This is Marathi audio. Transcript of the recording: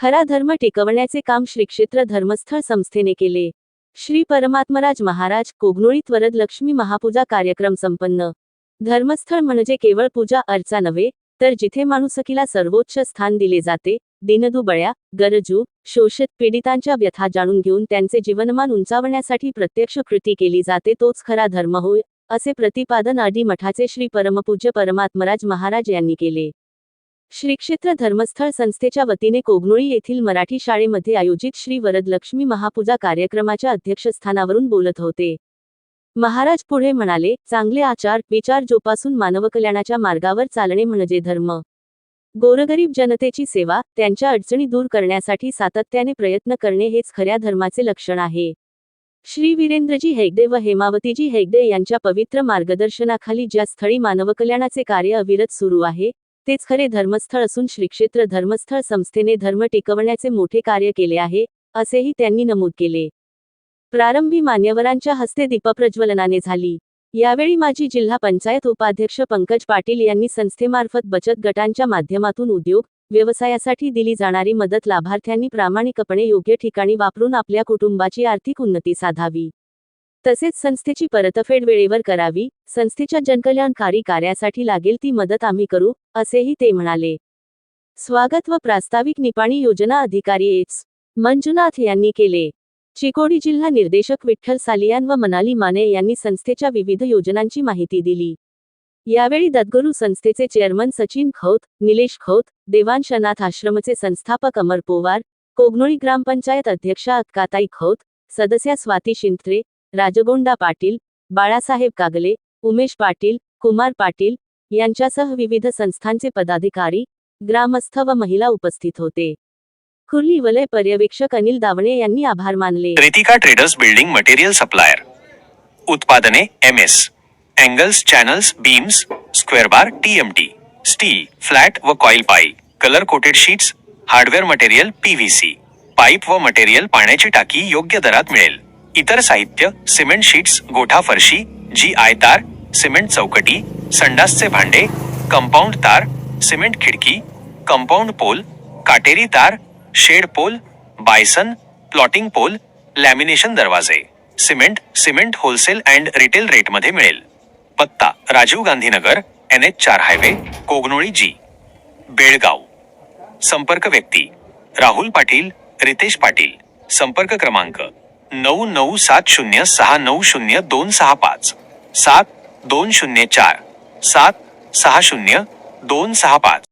खरा धर्म टिकवण्याचे काम श्रीक्षेत्र धर्मस्थळ संस्थेने केले. श्री परमात्मराज महाराज कोगनोळीत वरद लक्ष्मी महापूजा कार्यक्रम संपन्न. धर्मस्थळ म्हणजे केवळ पूजा अर्चा नव्हे तर जिथे माणुसकीला सर्वोच्च स्थान दिले जाते दिनदुबळ्या गरजू शोषित पीडितांच्या व्यथा जाणून घेऊन त्यांचे जीवनमान उंचावण्यासाठी प्रत्यक्ष कृती केली जाते तोच खरा धर्म होय असे प्रतिपादन आडी मठाचे श्री परमपूज्य परमात्मराज महाराज यांनी केले. श्री क्षेत्र धर्मस्थळ संस्थेच्या वतीने कोगनोळी येथील मराठी शाळेमध्ये आयोजित श्री वरदलक्ष्मी महापूजा कार्यक्रमाच्या अध्यक्षस्थानावरून बोलत होते. महाराज पुढे म्हणाले चांगले आचार विचार जोपासून मानवकल्याणाच्या मार्गावर चालणे म्हणजे धर्म. गोरगरीब जनतेची सेवा त्यांच्या अडचणी दूर करण्यासाठी सातत्याने प्रयत्न करणे हेच खऱ्या धर्माचे लक्षण आहे. श्री वीरेंद्रजी हेगडे व हेमावतीजी हेगडे यांच्या पवित्र मार्गदर्शनाखाली ज्या स्थळी मानवकल्याणाचे कार्य अविरत सुरू आहे तेच खरे धर्मस्थळ असून श्रीक्षेत्र धर्मस्थळ संस्थेने धर्म टिकवण्याचे मोठे कार्य केले आहे असेही त्यांनी नमूद केले. प्रारंभी मान्यवरांच्या हस्ते दीपप्रज्वलनाने झाली. यावेळी माजी जिल्हा पंचायत उपाध्यक्ष पंकज पाटील यांनी संस्थेमार्फत बचत गटांच्या माध्यमातून उद्योग व्यवसायासाठी दिली जाणारी मदत लाभार्थ्यांनी प्रामाणिकपणे योग्य ठिकाणी वापरून आपल्या कुटुंबाची आर्थिक उन्नती साधावी. तसेच संस्थेची परतफेड वेळेवर करावी संस्थेच्या जनकल्याणकारी कार्यासाठी लागेल ती मदत आम्ही करू असेही ते म्हणाले. स्वागत व प्रास्ताविक निपाणी योजना अधिकारी एच. मंजुनाथ यांनी केले. चिकोडी जिल्हा निर्देशक विठ्ठल सालियान व मनाली माने यांनी संस्थेच्या विविध योजनांची माहिती दिली. यावेळी दद्गुरू संस्थेचे चेअरमन सचिन खौत निलेश खौत देवांश अनाथ आश्रमचे संस्थापक अमर पोवार कोगनोळी ग्रामपंचायत अध्यक्षा अक्काताई खौत सदस्या स्वाती शिंत्रे राजगोंडा पाटील बाळासाहेब कागले उमेश पाटील कुमार पाटील यांच्यासह विविध संस्थांचे पदाधिकारी ग्रामस्थ व महिला उपस्थित होते. खुर्ली वलय पर्यवेक्षक अनिल दावणे यांनी आभार मानले. Ritika traders building material supplier उत्पादने M S angles channels beams square bar TMT steel flat व coil pipe colour coated sheets hardware material PVC pipe व मटेरियल पाण्याची टाकी योग्य दरात मिळेल. इतर साहित्य सिमेंट शीट्स गोठा फरशी जी आय तार सिमेंट चौकटी संडासचे भांडे कंपाऊंड तार सिमेंट खिडकी कंपाऊंड पोल काटेरी तार shed pole bison plotting pole lamination दरवाजे. Cement cement wholesale and retail रेटमध्ये मिळेल. पत्ता राजीव गांधीनगर एन एच चार हायवे कोगनोळी जी. बेळगाव. संपर्क व्यक्ती राहुल पाटील रितेश पाटील. संपर्क क्रमांक नऊ नऊ सात शून्य सहा नऊ शून्य दोन सहा पाच. सात दोन शून्य चार. सात सहा शून्य दोन सहा पाच.